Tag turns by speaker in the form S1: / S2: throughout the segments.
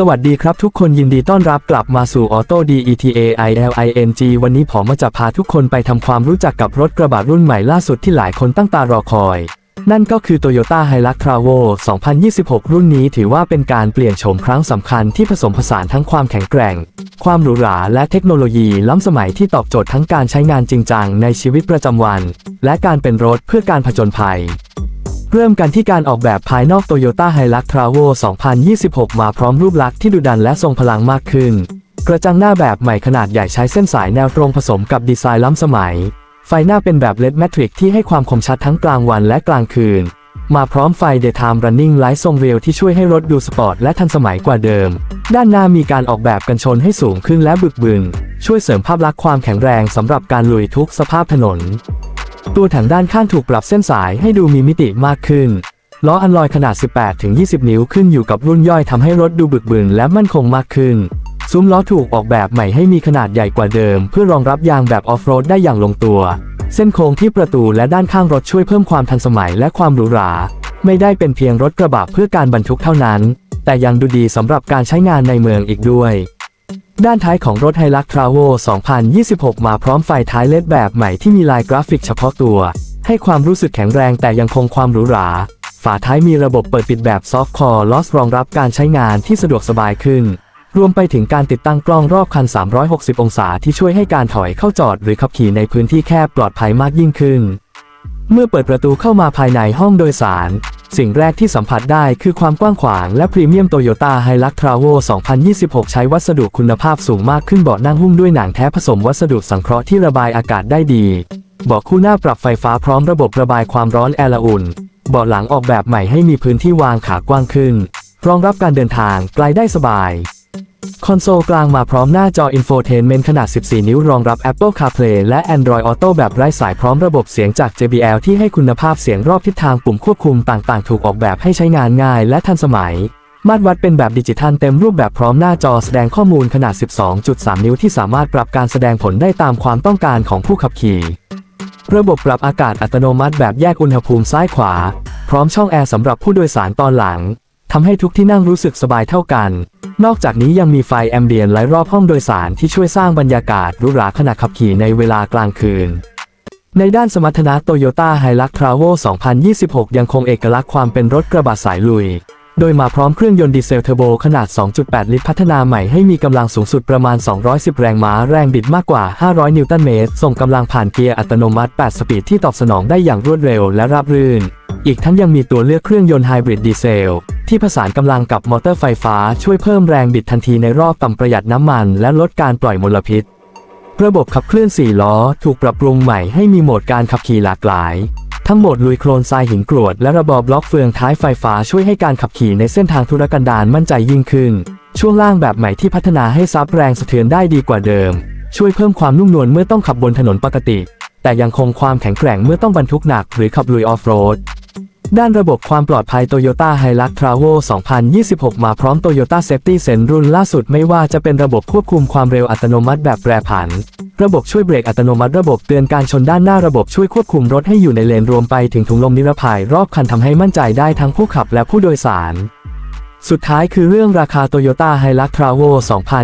S1: สวัสดีครับทุกคนยินดีต้อนรับกลับมาสู่ Auto DETA ILING วันนี้ผมมาจะพาทุกคนไปทำความรู้จักกับรถกระบะรุ่นใหม่ล่าสุดที่หลายคนตั้งตารอคอย นั่นก็คือ Toyota Hilux Travo 2026 รุ่นนี้ถือว่าเป็นการเปลี่ยนโฉมครั้งสำคัญที่ผสมผสานทั้งความแข็งแกร่ง ความหรูหราและเทคโนโลยีล้ำสมัยที่ตอบโจทย์ทั้งการใช้งานจริงจังในชีวิตประจำวัน และการเป็นรถเพื่อการผจญภัย เริ่มกันที่การออกแบบภายนอก Toyota Hilux Travo 2026 มาพร้อมรูปลักษณ์ที่ดุดันและทรงพลังมากขึ้น กระจังหน้าแบบใหม่ขนาดใหญ่ใช้เส้นสายแนวตรงผสมกับดีไซน์ล้ำสมัย ไฟหน้าเป็นแบบ LED Matrix ที่ให้ความคมชัดทั้งกลางวันและกลางคืน มาพร้อมไฟ Daytime Running Light ทรงเรียวที่ช่วยให้รถดูสปอร์ตและทันสมัยกว่าเดิม ด้านหน้ามีการออกแบบกันชนให้สูงขึ้นและบึกบึน ช่วยเสริมภาพลักษณ์ความแข็งแรงสำหรับการลุยทุกสภาพถนน ตัวถังด้านข้างถูกปรับเส้นสายให้ดูมีมิติมากขึ้น ล้ออันลอยขนาด 18-20 นิ้วขึ้นอยู่กับรุ่นย่อยทำให้รถดูบึกบึนและมั่นคงมากขึ้น ซุ้มล้อถูกออกแบบใหม่ให้มีขนาดใหญ่กว่าเดิม เพื่อรองรับยางแบบออฟโรดได้อย่างลงตัว เส้นโค้งที่ประตูและด้านข้างรถช่วยเพิ่มความทันสมัยและความหรูหรา ไม่ได้เป็นเพียงรถกระบะเพื่อการบรรทุกเท่านั้น แต่ยังดูดีสำหรับการใช้งานในเมืองอีกด้วย ด้านท้ายของรถ Hilux Travo 2026 มาพร้อมไฟท้ายเลดแบบใหม่ที่มีลายกราฟิกเฉพาะตัว ให้ความรู้สึกแข็งแรงแต่ยังคงความหรูหรา ฝาท้ายมีระบบเปิดปิดแบบ Soft Core Loss รองรับการใช้งานที่สะดวกสบายขึ้น รวมไปถึงการติดตั้งกล้องรอบคัน 360 องศาที่ช่วยให้การถอยเข้าจอดหรือขับขี่ในพื้นที่แคบปลอดภัยมากยิ่งขึ้น เมื่อเปิดประตูเข้ามาภายในห้องโดยสาร สิ่งแรกที่สัมผัสได้คือความกว้างขวางและพรีเมียมโตโยต้าไฮลักทราโว2026 ใช้วัสดุคุณภาพสูงมากขึ้นเบาะนั่งหุ้มด้วยหนังแท้ผสมวัสดุสังเคราะห์ที่ระบายอากาศได้ดีเบาะคู่หน้าปรับไฟฟ้าพร้อมระบบระบายความร้อนแอร์ละอุ่นเบาะหลังออกแบบใหม่ให้มีพื้นที่วางขากว้างขึ้น รองรับการเดินทางไกลได้สบาย คอนโซลกลางมาพร้อมหน้าจออินโฟเทนเมนต์ขนาด 14 นิ้วรองรับ Apple CarPlay และ Android Auto แบบไร้สายพร้อมระบบเสียงจาก JBL ที่ให้คุณภาพเสียงรอบทิศทางปุ่มควบคุมต่างๆ ถูกออกแบบให้ใช้งานง่ายและทันสมัย มาตรวัดเป็นแบบดิจิทัลเต็มรูปแบบพร้อมหน้าจอแสดงข้อมูลขนาด 12.3 นิ้วที่สามารถปรับการแสดงผลได้ตามความต้องการของผู้ขับขี่ ระบบปรับอากาศอัตโนมัติแบบแยกอุณหภูมิซ้ายขวา พร้อมช่องแอร์สำหรับผู้โดยสารตอนหลัง ทำให้ทุกที่นั่งรู้สึกสบายเท่ากัน นอกจากนี้ยังมีไฟแอมเบียนไลท์รอบห้องโดยสารที่ช่วยสร้างบรรยากาศหรูหราขณะขับขี่ในเวลากลางคืน ในด้านสมรรถนะ Toyota Hilux Travo 2026 ยังคงเอกลักษณ์ความเป็นรถกระบะสายลุย โดยมาพร้อมเครื่องยนต์ดีเซลเทอร์โบขนาด 2.8 ลิตรพัฒนาใหม่ให้มีกำลังสูงสุดประมาณ 210 แรงม้าแรงบิดมากกว่า 500 นิวตันเมตร ส่งกำลังผ่านเกียร์อัตโนมัติ 8 สปีดที่ตอบสนองได้อย่างรวดเร็วและราบรื่น อีกทั้งยังมีตัวเลือกเครื่องยนต์ไฮบริดดีเซล ที่ผสานกำลังกับมอเตอร์ไฟฟ้าช่วยเพิ่มแรงบิดทันทีในรอบต่ำประหยัดน้ำมัน และลดการปล่อยมลพิษ ระบบขับเคลื่อน 4 ล้อ ถูกปรับปรุงใหม่ให้มีโหมดการขับขี่หลากหลาย ทั้งโหมดลุยโคลนทรายหินกรวด และระบบบล็อกเฟืองท้ายไฟฟ้าช่วยให้การขับขี่ในเส้นทางธุรกันดารมั่นใจยิ่งขึ้น ช่วงล่างแบบใหม่ที่พัฒนาให้ซับแรงสะเทือนได้ดีกว่าเดิม ช่วยเพิ่มความนุ่มนวลเมื่อต้องขับบนถนนปกติ แต่ยังคงความแข็งแกร่งเมื่อต้องบรรทุกหนักหรือขับลุยออฟโรด ด้านระบบความปลอดภัย Toyota Hilux Travo 2026 มาพร้อม Toyota Safety Sense รุ่นล่าสุดไม่ว่าจะเป็นระบบควบคุมความเร็วอัตโนมัติแบบแปรผัน ระบบช่วยเบรกอัตโนมัติระบบเตือนการชนด้านหน้าระบบช่วยควบคุมรถให้อยู่ในเลนรวมไปถึงถุงลมนิรภัยรอบคันทำให้มั่นใจได้ทั้งผู้ขับและผู้โดยสาร สุดท้ายคือเรื่องราคา Toyota Hilux Travo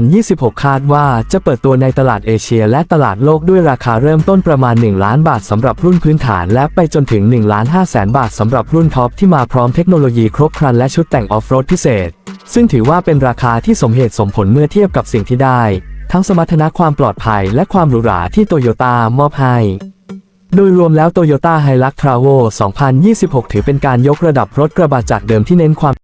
S1: 2026 คาดว่าจะเปิดตัวในตลาดเอเชียและตลาดโลกด้วยราคาเริ่มต้นประมาณ 1 ล้านบาทสำหรับรุ่นพื้นฐานและไปจนถึง1ล้าน5แสนบาทสำหรับรุ่นท็อปที่มาพร้อมเทคโนโลยีครบครันและชุดแต่งออฟโรดพิเศษ ซึ่งถือว่าเป็นราคาที่สมเหตุสมผลเมื่อเทียบกับสิ่งที่ได้ ทั้งสมรรถนะความปลอดภัยและความหรูหราที่โตโยต้ามอบให้โดยรวมแล้ว Toyota Hilux Travo 2026 ถือเป็นการยกระดับรถกระบะจากเดิมที่เน้นความ